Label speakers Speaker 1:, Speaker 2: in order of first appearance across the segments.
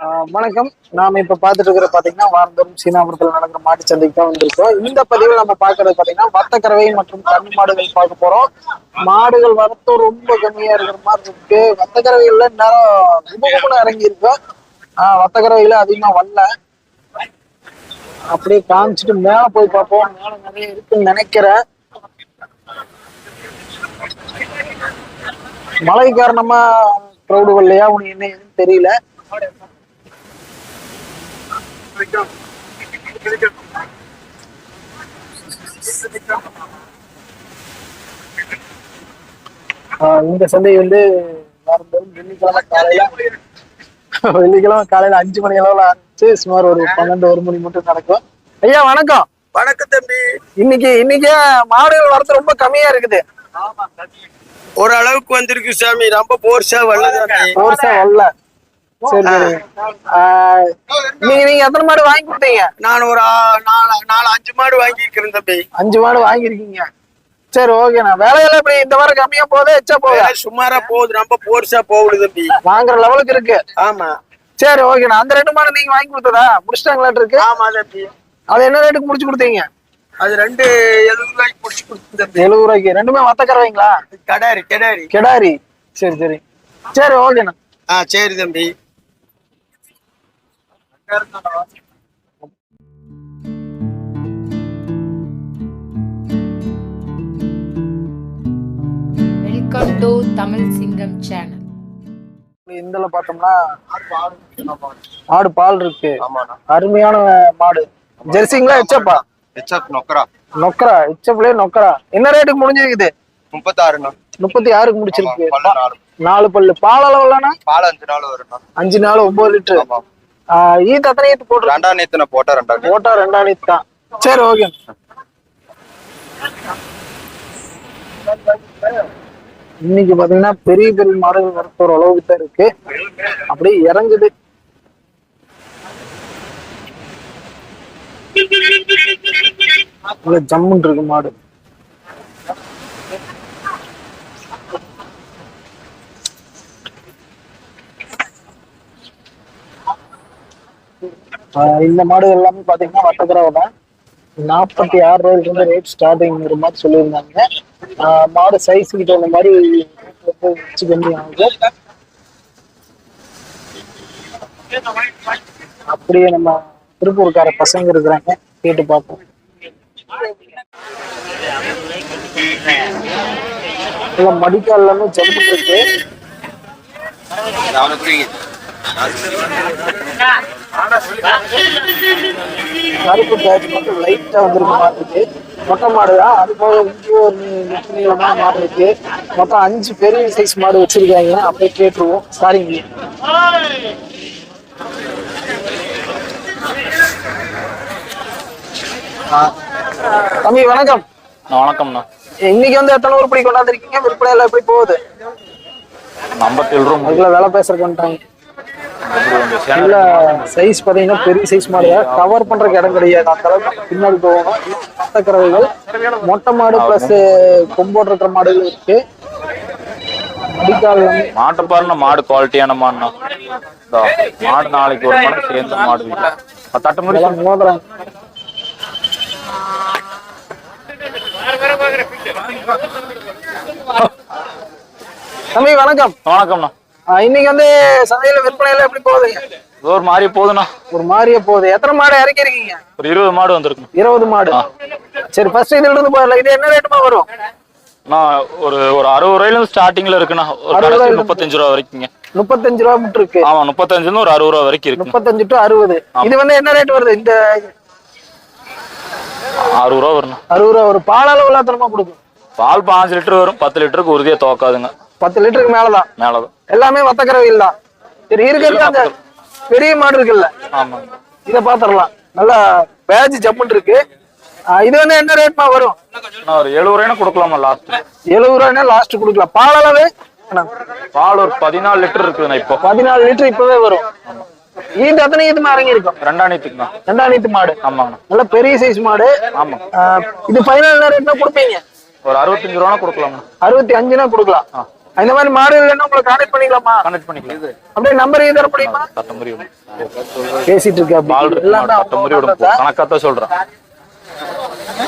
Speaker 1: ஆஹ் வணக்கம். நாம இப்ப பாத்துட்டு இருக்கிற பாத்தீங்கன்னா வாரந்தோறும் சீனாபுரத்தில் நடக்கிற மாட்டு சந்தைக்கு தான் வந்திருக்கோம் இந்த பதிவில் நம்ம பாக்குறது பாத்தீங்கன்னா வத்தக்கறவை மற்றும் கண் மாடுகள் பார்க்க போறோம். மாடுகள் வரத்தும் ரொம்ப கம்மியா இருக்கிற மாதிரி இருக்கு. வத்தக்கறவைகள்ல நேரம் குபகுபுல இறங்கி இருக்கு ஆஹ் வத்தக்கறவைகள அதிகமா வரல. அப்படியே காமிச்சிட்டு மேல போய் பார்ப்போம். மேல நிறைய இருக்குன்னு நினைக்கிறேன். மழை காரணமா க்ரௌடு வரலையா உனக்கு என்ன தெரியல. இந்த சந்தை வந்து வாரந்தோறும் வெள்ளிக்கிழமை காலையில வெள்ளிக்கிழமை காலையில அஞ்சு மணி அளவுல ஆரம்பிச்சு சுமார் ஒரு பன்னெண்டு ஒரு மணி மட்டும் நடக்கும். ஐயா வணக்கம்.
Speaker 2: வணக்கம் தம்பி.
Speaker 1: இன்னைக்கு இன்னைக்கு மாடுகள் வரத்து ரொம்ப கம்மியா இருக்குது.
Speaker 2: ஓரளவுக்கு வந்திருக்கு சாமி. ரொம்ப போர்ஸா வரல
Speaker 1: கோர்ஸா வரல நீங்க நீங்க எத்தனை மாடு வாங்கி கொடுத்தீங்க
Speaker 2: நான் ஒரு நாலு அஞ்சு மாடு வாங்கியிருக்கிறேன் தம்பி.
Speaker 1: அஞ்சு மாடு வாங்கியிருக்கீங்க. சரி ஓகேண்ணா வேலையெல்லாம் இப்படி இந்த வாரம் கம்மியா போகுது எச்சா போகுது?
Speaker 2: சுமாரா போகுது. ரொம்ப போர்ஸா போகுது தம்பி.
Speaker 1: வாங்குற லெவலுக்கு இருக்கு.
Speaker 2: ஆமா.
Speaker 1: சரி ஓகேண்ணா அந்த ரெண்டு மாடு நீங்க வாங்கி கொடுத்ததா? முடிச்சிட்டாங்களாட்டு இருக்கு
Speaker 2: ஆமா தம்பி.
Speaker 1: அது என்ன ரேட்டுக்கு முடிச்சு கொடுத்தீங்க?
Speaker 2: அது ரெண்டு எழுபது ரூபாய்க்கு முடிச்சு கொடுத்து தம்பி.
Speaker 1: எழுபது ரூபாய்க்கு. ரெண்டுமே வத்தக்கறவைங்களா
Speaker 2: கடாரி கடாரி.
Speaker 1: கெடாரி. சரி சரி. சரி ஓகேண்ணா
Speaker 2: ஆ சரி தம்பி.
Speaker 3: வெல்கம் டு தமிழ் சிங்கம் சேனல்
Speaker 1: இந்தல பார்த்தோம்னா மாடு பால் இருக்கு.
Speaker 2: ஆமாண்ணா
Speaker 1: அருமையான மாடு. ஜெர்சிங்களா எச்சப்பா
Speaker 2: ஹெச்எஃப் நொக்கரா.
Speaker 1: நொக்கரா? எச்சப்லயே நொக்கரா? என்ன ரேட்டுக்கு முடிஞ்சிருக்குது?
Speaker 2: முப்பத்தாறுண்ணா.
Speaker 1: முப்பத்தி ஆறுக்கு முடிச்சிருக்கு.
Speaker 2: ஆமா, நாலு.
Speaker 1: பல்லு. பால் அளவுலனா
Speaker 2: பால் அஞ்சு நாள் வரும்ண்ணா
Speaker 1: அஞ்சு நாள் ஒன்பது லிட்டரு
Speaker 2: ஆமா.
Speaker 1: ஈத்து அத்தனை ஈத்து போட்டு
Speaker 2: ரெண்டாம் நேத்து நான்.
Speaker 1: போட்டா ஈத்து தான். சரி ஓகே. இன்னைக்கு பாத்தீங்கன்னா பெரிய பெரிய மாடுகள் ஒரு அளவுக்கு தான் இருக்கு. அப்படியே இறங்குது. ஜம்முன் இருக்கு மாடு. இந்த மாடு எல்லாமே பாத்தீங்கன்னா வட்டக்கரவை தான் நாற்பத்தி ஆறு ரூபாய்க்கு வந்து ரேட் ஸ்டார்டிங்கிற மாதிரி சொல்லியிருந்தாங்க. மாடு சைஸுக்கு தகுந்த மாதிரி வச்சு கம்மி ஆகுது அப்படியே நம்ம திருப்பூர்கார பசங்க இருக்கிறாங்க. கேட்டு பார்ப்போம். மடிக்கால் எல்லாமே ஜம்பு இருக்கு கருப்பு பேட்ச் மட்டும் லைட்டா வந்திருக்க மாட்டுக்கு மொட்டை மாடு தான். அது போக இங்கேயும் ஒரு நீளமான மாடு இருக்கு மொத்தம் அஞ்சு பெரிய சைஸ் மாடு வச்சிருக்காங்க. அப்படியே கேட்டுருவோம். சாரிங்க. தம்பி வணக்கம்.
Speaker 4: வணக்கம்ண்ணா.
Speaker 1: இன்னைக்கு வந்து எத்தனை உருப்படி கொண்டாந்துருக்கீங்க விற்பனை எல்லாம் எப்படி போகுது?
Speaker 4: ஐம்பத்தேழு ரூபா
Speaker 1: அதுக்குள்ள வேலை பேசுறதுக்கு இல்ல சைஸ் பாத்தீங்கன்னா பெரிய சைஸ் மாடு கவர் பண்றதுக்கு இடம் கிடையாது. அந்த அளவுக்கு பின்னாடி போகணும். மொத்தக்கறவைகள் மொட்டை மாடு பிளஸ் கொம்போடு இருக்கிற மாடுகள் இருக்கு.
Speaker 4: மாட்டு பாருண்ணா மாடு குவாலிட்டியான மாடுண்ணா. இதோ, மாடு நாளைக்கு ஒரு மாடு சேர்ந்த மாடு வீட்டுல. பத்து தட்டு முடிச்சு
Speaker 1: எல்லாம் மோதுறாங்க தம்பி வணக்கம்.
Speaker 4: வணக்கம்ண்ணா.
Speaker 1: இன்னைக்கு வந்து சந்தையில விற்பனை எல்லாம் எப்படி போகுதுங்க
Speaker 4: இது ஒரு மாதிரி போகுதுண்ணா.
Speaker 1: ஒரு மாதிரியே போகுது. எத்தனை மாடு இறக்கி இருக்கீங்க?
Speaker 4: ஒரு இருபது மாடு வந்திருக்குண்ணா.
Speaker 1: இருபது மாடு. சரி ஃபர்ஸ்ட் இதுல இருந்து போயிடலாம் இது என்ன ரேட்டுமா வரும்?
Speaker 4: நான் ஒரு ஒரு அறுபது ரூபாயில இருந்து ஸ்டார்டிங்ல இருக்குண்ணா. ஒரு கடைசி முப்பத்தஞ்சு ரூபா வரைக்குங்க.
Speaker 1: முப்பத்தஞ்சு ரூபா மட்டும் இருக்கு
Speaker 4: ஆமா முப்பத்தஞ்சுல ஒரு அறுபது ரூபா வரைக்கும் இருக்குங்க
Speaker 1: முப்பத்தஞ்சு டு அறுபது. இது வந்து என்ன ரேட் வருது? இந்த
Speaker 4: அறுபது ரூபா வரணும்
Speaker 1: அறுபது ரூபா ஒரு பால் அளவு எத்தனமா கொடுக்கும்.
Speaker 4: பால் பாஞ்சு லிட்டர் வரும். பத்து லிட்டருக்கு உறுதியா தோக்காதுங்க
Speaker 1: பத்து லிட்டருக்கு மேலதான்.
Speaker 4: மேலதான்.
Speaker 1: எல்லாமே வத்தக்கறவையில் தான். சரி இருக்கிறது அந்த பெரிய மாடு இருக்குல்ல?
Speaker 4: ஆமாங்க
Speaker 1: இதை பாத்திரலாம் நல்லா பேஜ் ஜம்முன் இருக்கு. இது வந்து என்ன ரேட்மா வரும்?
Speaker 4: ஒரு எழுபது ரூபாய்னா கொடுக்கலாமா லாஸ்ட்
Speaker 1: எழுபது ரூபாய்னா லாஸ்ட் கொடுக்கலாம். பால் அளவு?
Speaker 4: பால் ஒரு பதினாலு லிட்டர் இருக்குதுண்ணா இப்போ.
Speaker 1: பதினாலு லிட்டர் இப்பவே வரும். ஈட்டு அத்தனை ஈத்துமா இறங்கி இருக்கும்
Speaker 4: ரெண்டாயிரத்துக்குண்ணா
Speaker 1: ரெண்டாம் நீத்து மாடு.
Speaker 4: ஆமாங்கண்ணா
Speaker 1: நல்ல பெரிய சைஸ் மாடு.
Speaker 4: ஆமா.
Speaker 1: இது பதினாலு ரேட்னா கொடுப்பீங்க?
Speaker 4: ஒரு அறுபத்தஞ்சு ரூபா கொடுக்கலாம்ண்ணா
Speaker 1: அறுபத்தி அஞ்சுனா கொடுக்கலாம். இந்த மாதிரி மாடுகள் இல்லைன்னா உங்களை கான்டாக்ட் பண்ணிக்கலாமா?
Speaker 4: கனெக்ட் பண்ணிக்கலாம்.
Speaker 1: அப்படியே நம்பர் தர முடியுமா?
Speaker 4: விடும்.
Speaker 1: பேசிட்டு இருக்க
Speaker 4: பால் மாடு போ. கணக்காத்தான் சொல்றேன்.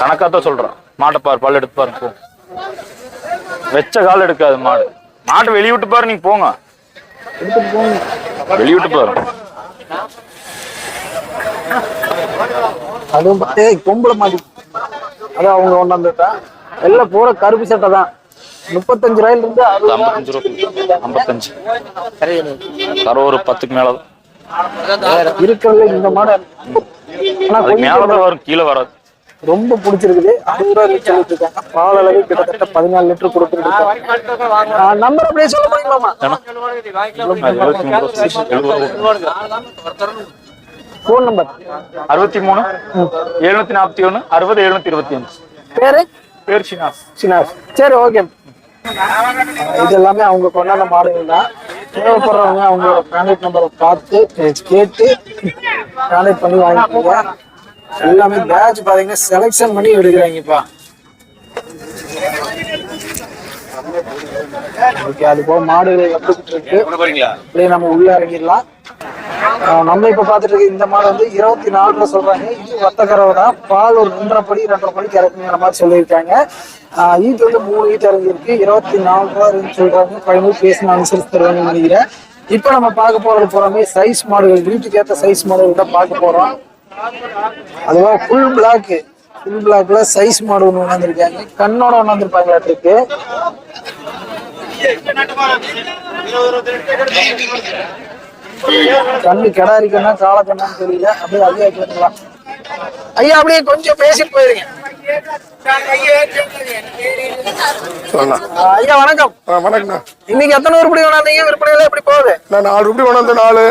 Speaker 4: கணக்காத்தான் சொல்றேன். மாட்டை பாரு பால் எடுத்து பாருங்க வெச்ச கால் எடுக்காது மாடு. மாட்டை வெளிய விட்டு பாரு நீங்க போங்க. வெளிய விட்டு பாரு.
Speaker 1: அதுவும் பொம்பளை மாடி. அது அவங்க கொண்டாந்துட்டா. எல்லாம் பூரா கருப்பு சட்டை தான். முப்பத்தஞ்சு ரூபாயில இருந்து
Speaker 4: ஐம்பத்தஞ்சு ரூபா ஐம்பத்தஞ்சு. தர ஒரு பத்துக்கு மேல
Speaker 1: இருக்கிறது இந்த மாடு ஆனா
Speaker 4: அதுக்கு
Speaker 1: கொஞ்சம்
Speaker 4: மேலதான் வரும் கீழே வராது. ரொம்ப
Speaker 1: பிடிச்சிருக்குது. அறுபது ரூபாய் சொல்லிட்டு இருக்காங்க. பால் அளவு கிட்டத்தட்ட பதினாலு லிட்டர் கொடுத்துருக்காங்க நம்பர் அப்படியே சொல்ல
Speaker 4: ரூபா.
Speaker 1: ஃபோன் நம்பர்
Speaker 4: அறுபத்தி மூணு எழுநூத்தி நாற்பத்தி ஒண்ணு அறுபது எழுநூத்தி இருபத்தி அஞ்சு.
Speaker 1: பேரு?
Speaker 4: பேர் சினாஸ்
Speaker 1: சினாஸ் சரி ஓகே இது எல்லாமே அவங்க கொண்டாட மாடுகள் தான். தேவைப்படுறவங்க அவங்களோட கான்டாக்ட் நம்பரை பார்த்து கேட்டு கான்டாக்ட் பண்ணி வாங்கிக்கோங்க. எல்லாமே பேட்ச் பாத்தீங்கன்னா செலெக்ஷன் பண்ணி எடுக்கிறாங்கப்பா. ஓகே அது போக மாடுகள் எப்படி இருக்கு. அப்படியே நம்ம உள்ள இறங்கிடலாம். நம்ம இப்ப பாத்துட்டு இருக்க இந்த மாடு வந்து இருபத்தி நாலுல சொல்றாங்க. இது வத்தக்கரவை தான். பால் ஒரு ரெண்டரை படி ரெண்டரை படிக்கு இறக்குங்கிற மாதிரி சொல்லியிருக்காங்க. ஆஹ் ஈட்டு வந்து மூணு ஈட்டு இறங்கியிருக்கு இருபத்தி நாலு ரூபா இருக்குன்னு சொல்றாங்க. பதினூறு பேசின அனுசரித்து தருவாங்கன்னு நினைக்கிறேன். இப்ப நம்ம பார்க்க போறது போறோமே சைஸ் மாடுகள். வீட்டுக்கு ஏற்ற சைஸ் மாடுகள் தான் பார்க்க போறோம். அதுவா ஃபுல் பிளாக் ஃபுல் பிளாக்ல சைஸ் மாடு ஒன்று கொண்டாந்துருக்காங்க கண்ணோட கொண்டாந்துருப்பாங்களாட்டிருக்கு கண்ணு கிடாரி கண்ணா கால கண்ணான்னு தெரியல. அப்படியே அதே கேட்கலாம் ஐயா அப்படியே கொஞ்சம் பேசிட்டு போயிருங்க. ஐயா வணக்கம்.
Speaker 5: ஆ, வணக்கண்ணா
Speaker 1: இன்னைக்கு எத்தனை உருப்படி கொண்டாந்தீங்க? விற்பனை எல்லாம் எப்படி போகுது?
Speaker 5: நான் நாலு ரூபாய் கொண்டாந்து நாலு.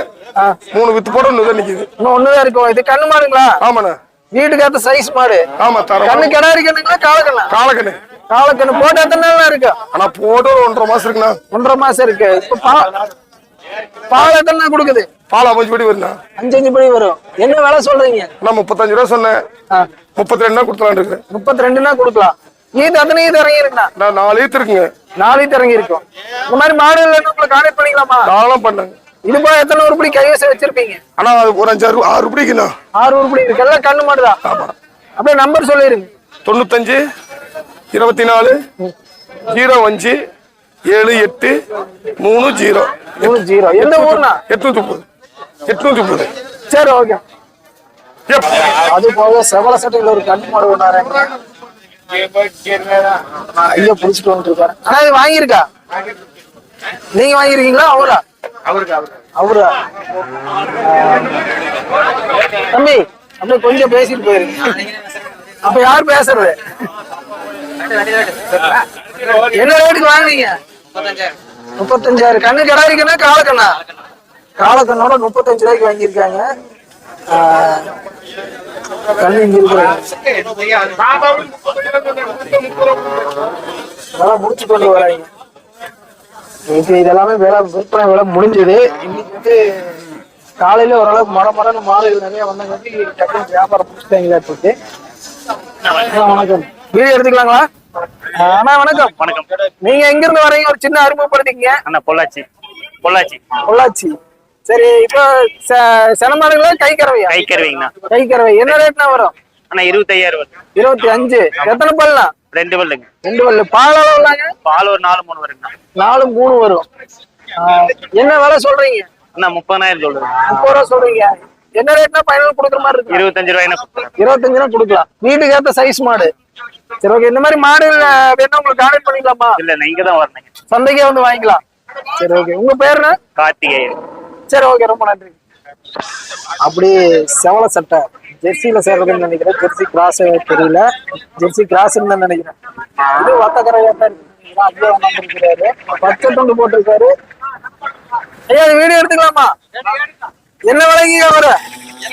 Speaker 5: மூணு வித்து போட ஒன்று நிக்குது.
Speaker 1: இன்னும் ஒண்ணுதான் இருக்கும் இது கண்ணு மாடுங்களா?
Speaker 5: ஆமாண்ணா.
Speaker 1: வீட்டுக்கு ஏத்த சைஸ் மாடு.
Speaker 5: ஆமா தர
Speaker 1: கண்ணு கிடாரி கண்ணுங்களா காலக்கண்ணா?
Speaker 5: காலக்கண்ணு.
Speaker 1: காலக்கண்ணு. போட்டு எத்தனை நாள் இருக்கு?
Speaker 5: ஆனா போட்டு ஒன்றரை மாசம் இருக்குண்ணா.
Speaker 1: ஒன்றரை மாசம் இருக்கு. இப்ப பா- பால் எத்தனை நாள் கொடுக்குது.
Speaker 5: பால் அஞ்சு படி வருண்ணா?
Speaker 1: அஞ்சு அஞ்சு படி வரும். என்ன விலை சொல்றீங்க?
Speaker 5: நான் முப்பத்தஞ்சு ரூபா சொன்னேன். முப்பத்தி ரெண்டு கொடுத்தலான் இருக்கிறேன்
Speaker 1: முப்பத்தி ரெண்டுனா கொடுக்கலாம். ஈத்து அத்தனை ஈத்து இறங்கி இருக்குண்ணா
Speaker 5: நான் நாலு ஈத்து இருக்குங்க.
Speaker 1: நாலு ஈத்து இறங்கி இருக்கும் இந்த மாதிரி மாடு இல்லைன்னு உங்களை கான்டாக்ட் பண்ணிக்கலாமா?
Speaker 5: தாராளம் பண்ணேங்க
Speaker 1: இது போல எத்தனை உருப்படி கைவசம் வச்சிருப்பீங்க?
Speaker 5: ஆனா அது ஒரு அஞ்சாறு ரூபா- ஆறு ரூபாய்க்குண்ணா
Speaker 1: ஆறு உருப்படி இருக்கு எல்லாம் கண்ணு மாடுதான். அப்படியே நம்பர் சொல்லிருங்க.
Speaker 5: தொண்ணூத்தஞ்சு இருபத்தி நாலு ஜீரோ அஞ்சு ஏழு எட்டு மூணு ஜீரோ.
Speaker 1: மூணு ஜீரோ. எந்த ஊர்னா?
Speaker 5: எட்நூத்தி முப்பது. எட்நூத்தி முப்பது.
Speaker 1: சரி ஓகே. அது போக செவல சட்டையில ஒரு கண்ணு மாடு கொண்டாடுறாங்க ஐயா புடிச்சிட்டு வந்துட்டு இருக்காரு ஆனா இது வாங்கியிருக்கா? நீங்க வாங்கிருக்கீங்களா அவரா? அவரா? ஆஹ். தம்பி அப்படியே கொஞ்சம் பேசிட்டு போயிருங்க. அப்ப யார் பேசுறது? என்ன ரேட்டுக்கு வாங்குனீங்க? முப்பத்தஞ்சாயிரம் கண்ணு கிடாரிக்கண்ணா காலக்கண்ணா. காலக்கண்ணோட முப்பத்தஞ்சு ரூபாய்க்கு வாங்கியிருக்காங்க. கண்ணு இங்க இருக்கிறாங்க முடிச்சு கொண்டு வராங்க. இப்போ இதெல்லாமே வேலை விற்பனை வேலை முடிஞ்சது. இன்னைக்கு வந்து காலையில ஓரளவுக்கு மட மடன்னு மாடுகள் நிறைய வந்தாங்க டக்குனு வியாபாரம் முடிச்சுட்டாங்களா இருக்கு வணக்கம். வீடியோ எடுத்துக்கலாங்களா? அண்ணா வணக்கம்.
Speaker 6: வணக்கம்.
Speaker 1: நீங்க எங்க இருந்து வரீங்க? ஒரு சின்ன அறிமுகப்படுத்திக்கங்க.
Speaker 6: அண்ணா பொள்ளாச்சி. பொள்ளாச்சி.
Speaker 1: பொள்ளாச்சி. சரி இப்போ செ- சென மாடுகளா கை கறவையா
Speaker 6: கை கருவிங்கண்ணா
Speaker 1: கை கறவை என்ன ரேட்னா வரும்?
Speaker 6: அண்ணா இருபத்தையாயிரம் வருது.
Speaker 1: இருபத்தி அஞ்சு எத்தனை பல்லா?
Speaker 6: ரெண்டு பல்லுங்க.
Speaker 1: ரெண்டு பல்லு. பால் அளவுலாங்க
Speaker 6: பால் ஒரு நாலு மூணு வருங்கண்ணா.
Speaker 1: நாலு மூணு வரும். என்ன விலை சொல்றீங்க?
Speaker 6: அண்ணா முப்பதாயிரம் சொல்லுங்க
Speaker 1: முப்பது ரூபா சொல்றீங்க. என்ன ரேட்னா ஃபைனல் கொடுக்குற மாதிரி இருக்கு?
Speaker 6: இருபத்தஞ்சு ரூபாய்னா கொடுத்துறேன்
Speaker 1: இருபத்தஞ்சுனா கொடுக்கலாம். வீட்டுக்கு ஏத்த சைஸ் மாடு. சரி ஓகே இந்த மாதிரி மாடு வேணா உங்களுக்கு கான்டாக்ட் பண்ணிக்கலாமா?
Speaker 6: இல்ல நான் இங்க தான் வரணுங்க
Speaker 1: சந்தைக்கே வந்து வாங்கிக்கலாம். சரி ஓகே உங்க பேருண்ணா
Speaker 6: கார்த்திகேயன்.
Speaker 1: சரி ஓகே ரொம்ப நன்றி. அப்படியே செவல சட்டை. ஜெர்சியில சேர்றதுன்னு நினைக்கிறேன். ஜெர்சி கிராஸ் தெரியல. ஜெர்சி கிராஸ் தான் நினைக்கிறேன். இது வத்தக்கரையா தான் ஐயா வந்திருக்கிறாரு. பச்சை துண்டு போட்டிருக்காரு. ஐயா வீடியோ எடுத்துக்கலாமா? என்ன விலைக்கு வர?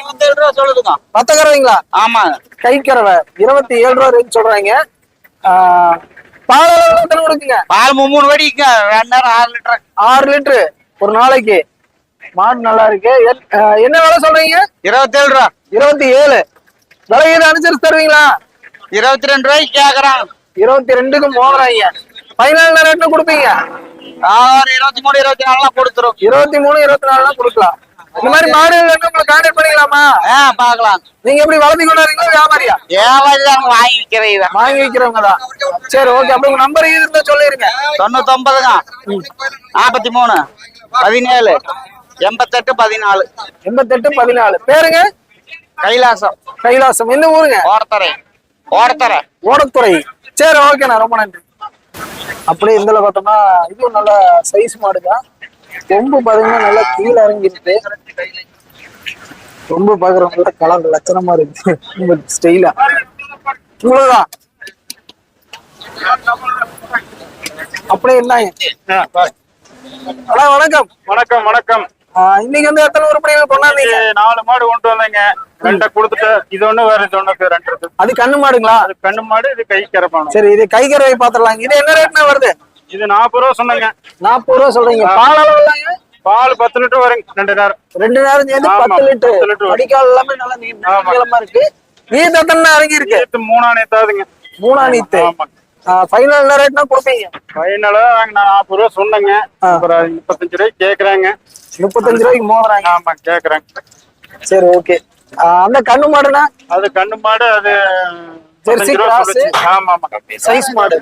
Speaker 7: இருபத்தேழு ரூபா சொல்லுதுங்க.
Speaker 1: வத்தக்கரைங்களா
Speaker 7: ஆமா.
Speaker 1: கைக்கறவை இருபத்தி ஏழு ரூபா ரேட் சொல்றாங்க. பால் எத்தனை கொடுக்குங்க?
Speaker 7: பால் மூணு வடிங்க ரெண்டு நேரம் ஆறு லிட்டர்.
Speaker 1: ஆறு லிட்டரு. ஒரு நாளைக்கு. மாடு நல்லா இருக்கு. என்ன விலை சொல்றீங்க?
Speaker 7: இருபத்தேழு ரூபா.
Speaker 1: இருபத்தி ஏழு. விலை எது அனுசரிச்சு தருவீங்களா?
Speaker 7: இருபத்தி ரெண்டு ரூபாய்க்கு கேக்குறான்
Speaker 1: இருபத்தி ரெண்டுக்கும் போகிறாங்க பதினாலு ரேட்னு கொடுப்பீங்க?
Speaker 7: இருபத்தி மூணு இருபத்தி நாலுலாம் கொடுத்துரும்.
Speaker 1: இருபத்தி மூணு இருபத்தி நாலுலாம் கொடுக்கலாம். இந்த மாதிரி மாடுகள் வேணும் உங்களுக்கு கான்டாக்ட் பண்ணிக்கலாமா?
Speaker 7: பாக்கலாம்
Speaker 1: நீங்க எப்படி வளர்த்தி கொண்டாடுறீங்களா வியாபாரியா?
Speaker 7: வியாபாரி தான் வாங்கி விற்கிறேன் இவன்
Speaker 1: வாங்கி வைக்கிறவங்க தான். சரி ஓகே அப்படி உங்க நம்பர் இருந்தா சொல்லிருங்க.
Speaker 7: தொண்ணூத்தொன்பதுங்க. நாற்பத்தி மூணு பதினேழு. எண்பத்தெட்டு பதினாலு.
Speaker 1: எண்பத்தெட்டு பதினாலு. பேருங்க?
Speaker 7: கைலாசம்.
Speaker 1: கைலாசம். எந்த ஊருங்க?
Speaker 7: ஓடத்தரை ஓடத்தரை
Speaker 1: ஓடத்துறை சரி ஓகேண்ணா ரொம்ப நன்றி. அப்படியே இதுல பார்த்தோம்னா இதுவும் நல்ல சைஸ் மாடுதான். கொம்பு பாத்தீங்கன்னா நல்லா கீழே இறங்கி இருக்கு ரொம்ப பாக்குறவங்க கலர் லட்சணமா இருக்கு. ரொம்ப ஸ்டைலா இவ்வளவுதான். அப்படியே என்ன அண்ணா வணக்கம்.
Speaker 8: வணக்கம் வணக்கம்.
Speaker 1: இன்னைக்கு வந்து எத்தனை உருப்படிகள் கொண்டாந்தீங்க
Speaker 8: நாலு மாடு கொண்டு வந்தேங்க. ரெண்டை கொடுத்துட்டு இது ஒண்ணு வேற இது ஒண்ணுக்கு ரெண்டு
Speaker 1: அது கண்ணு மாடுங்களா?
Speaker 8: அது கண்ணு மாடு இது கை கரப்பானம்.
Speaker 1: சரி இது கைகறவை பாத்துடலாம் இது என்ன ரேட்னா வருது?
Speaker 8: இது நாற்பது ரூபா சொன்னேங்க.
Speaker 1: நாற்பது ரூபா சொல்றீங்க. பால் அளவுலாங்க
Speaker 8: பால் பத்து லிட்டர் வருங்க ரெண்டு நேரம்.
Speaker 1: ரெண்டு நேரம் சேர்ந்து பத்து லிட்டர். அடிக்கால் எல்லாமே நல்லா. நீளமா இருக்கு. நீர் எத்தனை இறங்கி இருக்கு
Speaker 8: நேத்து மூணா நேத்தாதுங்க.
Speaker 1: மூணா நீத்து. ஃபைனல் ரேட்னா கொடுப்பீங்க?
Speaker 8: ஃபைனலா நான் நாற்பது ரூபா சொன்னேங்க. முப்பத்தஞ்சு ரூபாய்க்கு கேக்குறாங்க.
Speaker 1: முப்பத்தஞ்சு ரூபாய்க்கு மோதுறாங்க.
Speaker 8: ஆமா கேக்குறாங்க.
Speaker 1: சரி ஓகே அந்த கண்ணு மாடுனா?
Speaker 8: அது கண்ணு மாடு அது
Speaker 1: ஜெர்சி கிராஸ்.
Speaker 8: ஆமா ஆமா.
Speaker 1: சைஸ் மாடு.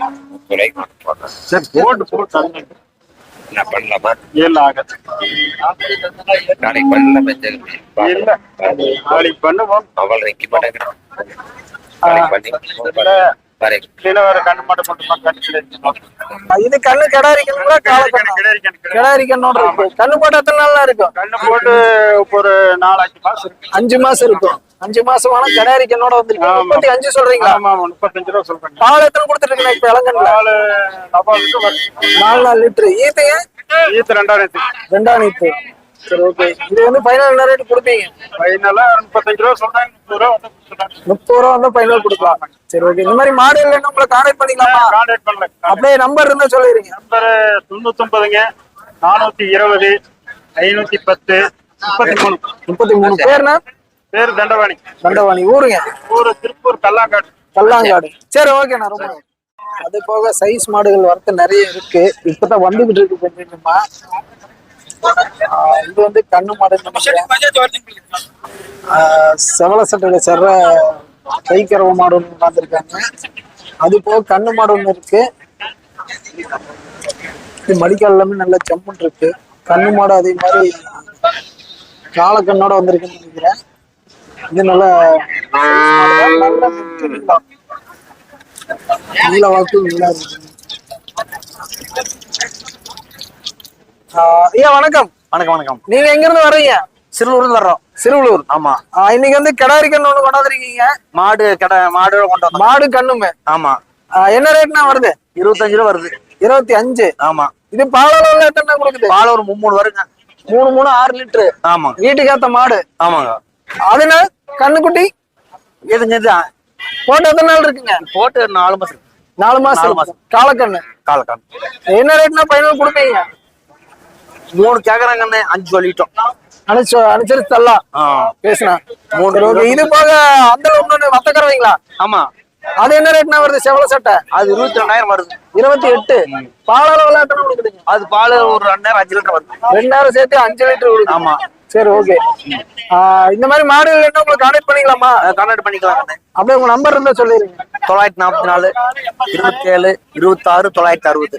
Speaker 8: சரி போட்டு போட்டு.
Speaker 9: என்ன பண்ணலாமா
Speaker 8: இல்ல ஆகாது
Speaker 9: நாளைக்கு பண்ணலாம் மெச்சல்
Speaker 8: இல்ல. நாளைக்கு பண்ணுவோம்.
Speaker 9: அவள் வைக்க மாட்டேங்கிறான் நாளைக்கு பண்ணி பாரு.
Speaker 8: கீழே வேற கண்ணு மாடு மட்டுமா கண்ணு கிடையாது
Speaker 1: இது கண்ணு கிடாரி கண்ணு காலக்கண்ணு
Speaker 8: கிடையாது கண்ணு
Speaker 1: கிடாரி கண்ணோட இருக்கு. கண்ணு போட்டு எத்தனை இருக்கும்?
Speaker 8: கண்ணு போட்டு ஒரு நாலு அஞ்சு மாசம்
Speaker 1: அஞ்சு மாசம் இருக்கும். அஞ்சு மாசம் ஆனா கிடாரி கண்ணோட வந்திருக்கு
Speaker 8: ஆமா.
Speaker 1: முப்பத்தி அஞ்சு சொல்றீங்களா?
Speaker 8: ஆமா முப்பத்தஞ்சு ரூபா சொல்றேங்க.
Speaker 1: பால் எத்தனை கொடுத்துட்டு இருக்கீங்க இப்ப இளங்கன்ல?
Speaker 8: நாலு
Speaker 1: நாலு லிட்டரு. ஈத்துங்க
Speaker 8: ஈத்து ரெண்டாயிரத்தி
Speaker 1: ரெண்டாம் நீத்து சரி ஓகே. இது வந்து ஃபைனல் என்ன ரேட் கொடுப்பீங்க?
Speaker 8: ஃபைனலா முப்பத்தஞ்சு ரூபா சொல்றாங்க. முப்பது ரூபா
Speaker 1: முப்பது ரூபா வந்து ஃபைனல் கொடுக்கலாம். சரி ஓகே. இந்த மாதிரி மாடு இல்லைன்னா உங்களை கான்டாக்ட் பண்ணிக்கலாமா?
Speaker 8: கான்டாக்ட் பண்ணல
Speaker 1: அப்படியே நம்பர் இருந்தா சொல்லிடுங்க.
Speaker 8: நம்பர் தொண்ணூத்தொன்பதுங்க. நானூத்தி இருபது ஐநூத்தி பத்து முப்பத்தி மூணு.
Speaker 1: முப்பத்தி மூணு. பேர்னா?
Speaker 8: பேர் தண்டவாணி
Speaker 1: தண்டவாணி ஊருங்க.
Speaker 8: ஊரு திருப்பூர் கல்லாங்காடு.
Speaker 1: கல்லாங்காடு. சரி ஓகேண்ணா ரொம்ப. அது போக சைஸ் மாடுகள் வரத்து நிறைய இருக்கு. இப்பதான் வந்துகிட்டு இருக்கு கொஞ்சம் இது வந்து கண்ணு ஆஹ் செவல சட்டையில செர்ற கைக்கரவ மாடு ஒன்று உட்காந்துருக்காங்க அது போக கண்ணு மாடு ஒன்று இருக்கு. இது மடிக்கால் எல்லாமே நல்ல ஜம்முன் இருக்கு. கண்ணு மாடு அதே மாதிரி காலக்கண்ணோட வந்திருக்குன்னு நினைக்கிறேன். இது நல்ல நீல இருக்கு. ஐயா வணக்கம்.
Speaker 7: வணக்கம் வணக்கம்.
Speaker 1: நீங்க எங்க இருந்து வர்றீங்க
Speaker 7: சிறுலூர்ந்து வர்றோம்.
Speaker 1: சிறுவலூர்.
Speaker 7: ஆமா.
Speaker 1: இன்னைக்கு வந்து கிடாரி கண்ணு ஒண்ணு கொண்டாந்துருக்கீங்க.
Speaker 7: மாடு கடை மாடு கொண்டு வந்தோம்.
Speaker 1: மாடு கண்ணுமே.
Speaker 7: ஆமா.
Speaker 1: என்ன ரேட்னா வருது?
Speaker 7: இருபத்தஞ்சு ரூபா வருது.
Speaker 1: இருபத்தி அஞ்சு.
Speaker 7: ஆமா.
Speaker 1: இது பாலளவுல எத்தனை கொடுக்குது?
Speaker 7: பால் ஒரு மும்மூணு வருங்க.
Speaker 1: மூணு மூணு ஆறு லிட்டரு.
Speaker 7: ஆமா.
Speaker 1: வீட்டுக்கு ஏத்த மாடு.
Speaker 7: ஆமாங்க.
Speaker 1: அதுனா கண்ணுக்குட்டி?
Speaker 7: இதுங்க இது
Speaker 1: போட்டு எத்தனை நாள் இருக்குங்க?
Speaker 7: போட்டு நாலு மாசம்
Speaker 1: நாலு மாசம்?
Speaker 7: நாலு. மாசம்.
Speaker 1: காலக்கண்ணு?
Speaker 7: காலக்காலம்
Speaker 1: என்ன ரேட்னா ஃபைனல் கொடுப்பீங்க?
Speaker 7: மூணு கேக்குறாங்கன்னு அஞ்சு சொல்லிட்டோம்.
Speaker 1: அனுச்சு அனுசரிச்சு தரலாம். பேசுனா.
Speaker 7: மூணு.
Speaker 1: இது போக அந்த ஒண்ணு வத்தக்கறவைங்களா
Speaker 7: ஆமா.
Speaker 1: அது என்ன ரேட்னா வருது? செவல சட்டை?
Speaker 7: அது இருபத்தி ரெண்டாயிரம் வருது.
Speaker 1: இருபத்தி எட்டு. பால் அளவுல
Speaker 7: அது பால் ஒரு ரெண்டாயிரம் அஞ்சு லிட்டர் வருது.
Speaker 1: ரெண்டாயிரம் சேர்த்து அஞ்சு லிட்டர் கொடுக்குது
Speaker 7: ஆமா.
Speaker 1: சரி ஓகே இந்த மாதிரி மாடுகள் என்ன உங்களுக்கு கான்டாக்ட் பண்ணிக்கலாமா?
Speaker 7: கான்டாக்ட் பண்ணிக்கலாம்.
Speaker 1: அப்படியே உங்க நம்பர் இருந்தா சொல்லிருங்க
Speaker 7: தொள்ளாயிரத்தி நாற்பத்தி நாலு இருபத்தி ஏழு இருபத்தாறு தொள்ளாயிரத்தி அறுபது.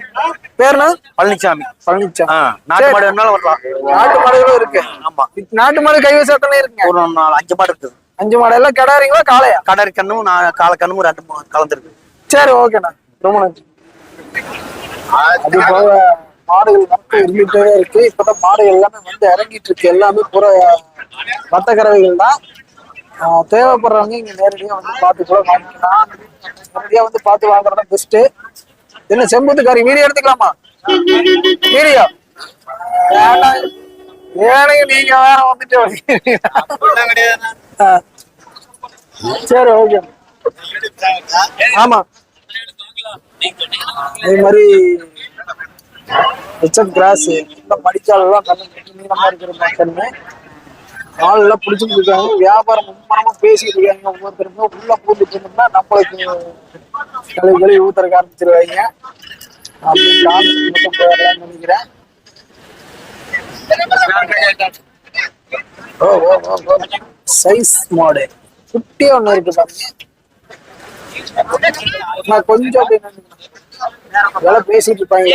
Speaker 1: பேர்னா?
Speaker 7: பழனிசாமி
Speaker 1: பழனிச்சாமி
Speaker 7: ஆ, நாட்டு மாடு வேணாலும் வரலாம்.
Speaker 1: நாட்டு மாடுகளும் இருக்கு.
Speaker 7: ஆமா.
Speaker 1: நாட்டு மாடு கைவசம் எத்தனை இருக்குங்க.
Speaker 7: ஒரு நாலு அஞ்சு மாடு இருக்குது.
Speaker 1: அஞ்சு மாடு. எல்லாம் கிடாரிங்களா காளையா?
Speaker 7: கடற்கண்ணும் கண்ணும் நான் கால கண்ணும் ரெண்டு மூணு கலந்துருக்கு.
Speaker 1: சரி ஓகேண்ணா ரொம்ப நன்றி. அது போக மாடுகள் மட்டும் இருந்துட்டே இருக்கு. இப்பதான் மாடுகள் எல்லாமே வந்து இறங்கிட்டு இருக்கு. எல்லாமே புற வத்த கறவைகள் தான் தேவைப்படுறவங்க இங்க நேரடியா வந்து பார்த்து கூட வாங்கிக்கலாம். நேரடியா வந்து பார்த்து வாங்குறதா பெஸ்ட் என்ன செம்புத்துக்காரி வீடியோ எடுத்துக்கலாமா? வீடியோ? வேண்டாம் நீங்க வேற வந்துட்டு சரி ஓகே ஆமா. அதே மாதிரி ஹெச்எப் கிராஸ். இந்த மடிக்கால் எல்லாம் நல்ல நெட்டு நீளமா இருக்கிற மக்கள்னு ஆள் எல்லாம் பிடிச்சிட்டு இருக்காங்க. வியாபாரம் மும்மரமா பேசிட்டு இருக்காங்க. ஒவ்வொருத்தருமே உள்ள பூந்துட்டு இருந்தோம்னா நம்மளுக்கு கழுவி ஊத்துறக்க ஆரம்பிச்சிருவாங்க. அப்படின்னு மட்டும் போயிடலாம்னு நினைக்கிறேன். ஓ ஓ ஓ ஓ. சைஸ் மாடு குட்டியா ஒண்ணு இருக்கு பாருங்க. நான் கொஞ்சம் அப்படியே வேலை பேசிட்டு இருப்பாங்க.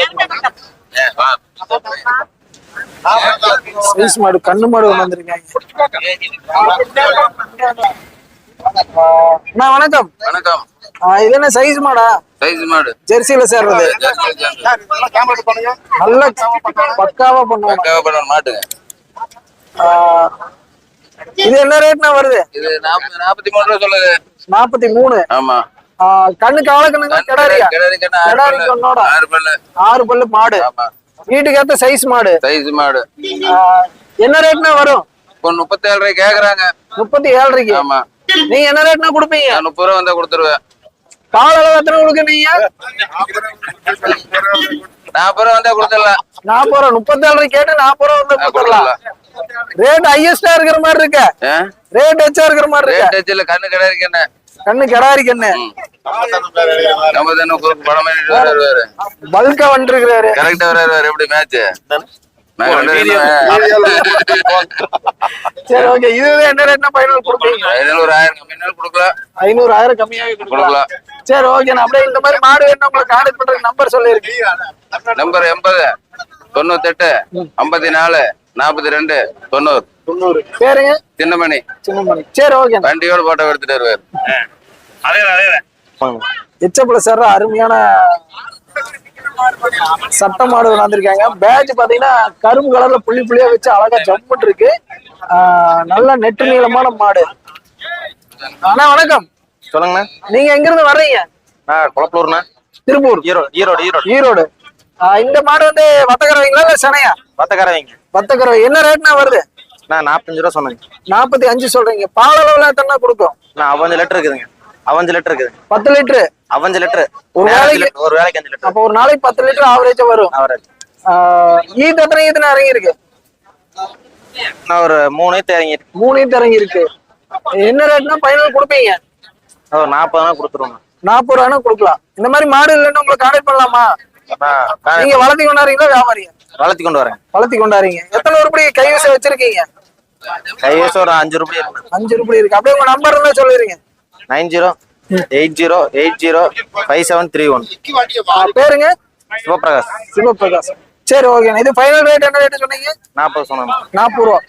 Speaker 1: சைஸ் மாடு கண்ணு மாடு வந்திருக்காங்க அண்ணா வணக்கம்.
Speaker 10: வணக்கம்.
Speaker 1: இது என்ன சைஸ் மாடா?
Speaker 10: சைஸ் மாடு.
Speaker 1: ஜெர்சியில சேர்றது. நல்ல பக்காவா பண்ணுவாங்க
Speaker 10: தேவைப்படும் மாட்டுங்க.
Speaker 1: ஆ, இது என்ன ரேட்னா வருது?
Speaker 10: இது நாற்பது நாற்பத்தி மூணு ரூபா சொல்லுது.
Speaker 1: நாற்பத்தி மூணு.
Speaker 10: ஆமா.
Speaker 1: கண்ணு கவலைக்கணுங்க கிடாரியா?
Speaker 10: கிடாரி கண்ணு ஆறு
Speaker 1: கிடாரி
Speaker 10: பல்லு.
Speaker 1: கண்ணோட
Speaker 10: ஆறு பல்லு.
Speaker 1: மாடு. வீட்டுக்கு ஏத்த சைஸ் மாடு.
Speaker 10: சைஸ் மாடு.
Speaker 1: என்ன ரேட்னா வரும்?
Speaker 10: இப்போ முப்பத்தி ஏழு ரூபாய் கேக்குறாங்க.
Speaker 1: முப்பத்தி ஏழரைக்கு
Speaker 10: ஆமா.
Speaker 1: நீங்க என்ன ரேட்னா கொடுப்பீங்க?
Speaker 10: முப்பது ரூபா வந்தா கொடுத்துருவேன்.
Speaker 1: பால் அளவு எத்தனை கொடுக்குறீங்க
Speaker 10: நாற்பது ரூபா வந்தா கொடுத்துடலாம்.
Speaker 1: நாற்பது ரூபா முப்பத்தி ஏழரை கேட்டு நாற்பது ரூபா வந்து கொடுத்துடலாம். ரேட் ஹையஸ்டா இருக்கிற மாதிரி இருக்க? ரேட் எச்சா இருக்கிற மாதிரி இருக்க.
Speaker 10: ரேட் வச்சுல கண்ணு என்ன?
Speaker 1: கண்ணு பல்கா வந்துருக்கிறாரு.
Speaker 10: கரெக்டா வருவாரு எப்படி மேட்ச்
Speaker 1: சரி ஓகே இதுவே என்ன ரேட்னா கொடுப்பீங்க
Speaker 10: ஒரு ஆயிரம் கம்மினாலும் கொடுக்கலாம்.
Speaker 1: ஐநூறு ஆயிரம் கம்மியாகி கொடுக்கலாம்.
Speaker 10: கொடுக்கலாம்.
Speaker 1: சரி ஓகே நான் அப்படியே இந்த மாதிரி மாடு வேணும் உங்களுக்கு கான்டாக்ட் பண்றதுக்கு நம்பர் சொல்லிருக்கீங்க
Speaker 10: நம்பர் எண்பது தொண்ணூத்தெட்டு ஐம்பத்தி நாலு நாற்பத்தி ரெண்டு தொண்ணூறு.
Speaker 1: தொண்ணூறு. பேருங்க
Speaker 10: சின்னமணி.
Speaker 1: சின்னமணி. சரி ஓகே
Speaker 10: வண்டியோட போட்டோ எடுத்துட்டு வருவாரு.
Speaker 6: அதே அதே
Speaker 1: எச்சப்புல சார் அருமையான சட்ட மாடு வந்திருக்காங்க. பேட்ச் பாத்தீங்கன்னா கரும்பு கலர்ல புள்ளி புள்ளியா வச்சு அழகா ஜம்முட்டு இருக்கு. ஆஹ் நல்ல நெட்டு நீளமான மாடு. அண்ணா வணக்கம்.
Speaker 7: சொல்லுங்கண்ணா.
Speaker 1: நீங்க எங்க இருந்து வர்றீங்க?
Speaker 7: நான் குளப்பலூர்ண்ணா
Speaker 1: திருப்பூர்.
Speaker 7: ஈரோடு ஈரோடு ஈரோடு.
Speaker 1: ஈரோடு. ஆஹ் இந்த மாடு வந்து வத்தக்கரவைங்களா இல்ல சனையா
Speaker 7: பத்தக்காரவைங்க
Speaker 1: வத்தக்கரவை. என்ன ரேட்னா வருது?
Speaker 7: நான் நாற்பத்தஞ்சு ரூபா சொன்னேங்க
Speaker 1: நாற்பத்தி அஞ்சு சொல்றீங்க. பால் அளவுல எத்தனை கொடுக்கும்?
Speaker 7: நான் அவஞ்சு லிட்டர் இருக்குதுங்க. அவஞ்சு லிட்டர் இருக்குதுங்க
Speaker 1: பத்து லிட்டரு?
Speaker 7: அவஞ்சு லிட்டர்.
Speaker 1: ஒரு வேளைக்கு-
Speaker 7: ஒரு வேலைக்கு அஞ்சு லிட்டர்.
Speaker 1: அப்போ ஒரு நாளைக்கு பத்து லிட்டர் ஆவரேஜா வரும்.
Speaker 7: அவரேஜ்
Speaker 1: ஆஹ் ஈத் எத்தனை ஈத்துனா இறங்கி இருக்கு
Speaker 7: நான் ஒரு மூணு ஈத்து இறங்கி
Speaker 1: மூணு ஈத்து இறங்கி இருக்கு என்ன ரேட்னா ஃபைனல் கொடுப்பீங்க?
Speaker 7: ஒரு நாற்பதுனா கொடுத்துருவோங்க.
Speaker 1: நாற்பது ரூபானா கொடுக்கலாம். இந்த மாதிரி மாடு இல்லைன்னு உங்களுக்கு கான்டாக்ட் பண்ணலாமா? நீங்க வளர்த்தி கொண்டாடுறீங்களா வியாபாரியா?
Speaker 7: வளர்த்தி கொண்டு வரேன்
Speaker 1: வளர்த்தி கொண்டாடுறீங்க. எத்தனை உருப்படி கைவச வச்சிருக்கீங்க?
Speaker 7: கைவசம் ஒரு அஞ்சு ரூபாய் இருக்கு.
Speaker 1: அஞ்சு உருப்படி இருக்கு. அப்படியே உங்க நம்பர் இருந்தா சொல்லிருங்க
Speaker 7: nine zero eight zero eight zero five seven three one.
Speaker 1: பேருங்க?
Speaker 7: சிவபிரகாஷ்
Speaker 1: சிவபிரகாஷ் சரி ஓகே இது ஃபைனல் ரேட் என்ன ரேட் சொன்னீங்க?
Speaker 7: நாற்பது சொன்னேன்.
Speaker 1: நாற்பது ரூபா.